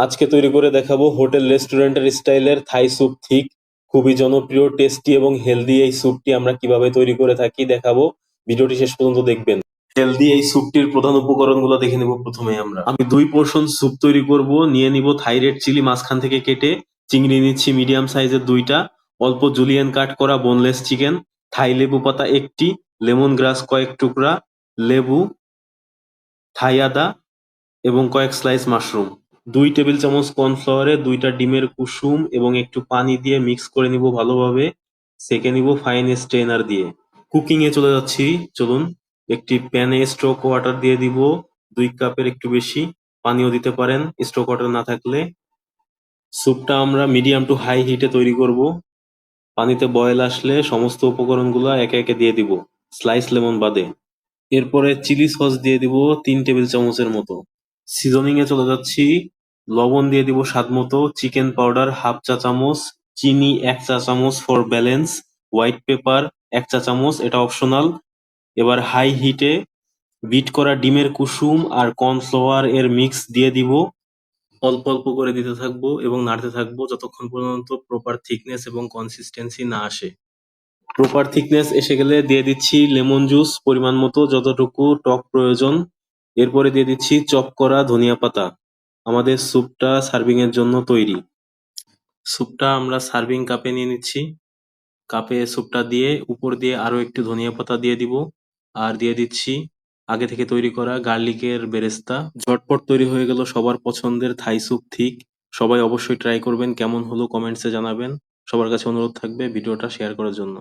আজকে তৈরি করে দেখাবো হোটেল রেস্টুরেন্টের স্টাইলের থাই স্যুপ থিক খুবই জনপ্রিয়, টেস্টি এবং হেলদি এই স্যুপটি আমরা কীভাবে তৈরি করে থাকি দেখাবো। ভিডিওটি শেষ পর্যন্ত দেখবেন। হেলদি এই স্যুপটির প্রধান উপকরণগুলো দেখে নেব প্রথমে আমরা। আমি দুই পোর্শন স্যুপ তৈরি করব, নিয়ে নিব থাই রেড চিলি মাঝখান থেকে কেটে, চিংড়ি নিচ্ছি মিডিয়াম সাইজের দুইটা, অল্প জুলিয়ান কাট করা বোনলেস চিকেন থাই লেবু পাতা একটি লেমন গ্রাস কয়েক টুকরা, লেবু, থাই আদা এবং কয়েক স্লাইস মাশরুম দুই টেবিল চামচ কর্নফ্লাওয়ারে দুইটা ডিমের কুসুম এবং একটু পানি দিয়ে মিক্স করে নিব ভালোভাবে, সেকে নিব ফাইন স্ট্রেনার দিয়ে। কুকিং এ চলে যাচ্ছি, চলুন। একটি প্যানে স্ট্রোক ওয়াটার দিয়ে দিব, দুই কাপের একটু বেশি পানিও দিতে পারেন, স্ট্রোক ওয়াটার না থাকলে। স্যুপটা আমরা মিডিয়াম টু হাই হিটে তৈরি করব। পানিতে বয়েল আসলে সমস্ত উপকরণগুলো একে একে দিয়ে দিব, স্লাইস লেমন বাদে। এরপরে চিলি সস দিয়ে দিব তিন টেবিল চামচের মতো। সিজনিং এ চলে যাচ্ছি লবণ দিয়ে দিব স্বাদ মতো, চিকেন পাউডার, হাফ চা চামচ, চিনি এক চা চামচ ফর ব্যালেন্স, হোয়াইট পেপার এক চা চামচ, এটা অপশনাল। এবার হাই হিটে বিট করা ডিমের কুসুম আর কর্নফ্লাওয়ার এর মিক্স দিয়ে দিব। অল্প অল্প করে দিতে থাকব এবং নাড়তে থাকব যতক্ষণ পর্যন্ত প্রপার থিকনেস এবং কনসিস্টেন্সি না আসে। প্রপার থিকনেস এসে গেলে দিয়ে দিচ্ছি লেমন জুস পরিমাণ মতো, যতটুকু টক প্রয়োজন। এরপরে দিয়ে দিচ্ছি চপ করা ধনিয়া পাতা। আমাদের স্যুপটা সার্ভিং এর জন্য তৈরি। স্যুপটা আমরা সার্ভিং কাপে নিয়ে নিচ্ছি। কাপে স্যুপটা দিয়ে উপর দিয়ে আরও একটু ধনিয়া পাতা দিয়ে দিব। আর দিয়ে দিচ্ছি আগে থেকে তৈরি করা গার্লিকের বেরেস্তা। ঝটপট তৈরি হয়ে গেল সবার পছন্দের থাই স্যুপ ঠিক। সবাই অবশ্যই ট্রাই করবেন, কেমন হলো কমেন্টসে জানাবেন। সবার কাছে অনুরোধ থাকবে ভিডিওটা শেয়ার করার জন্য।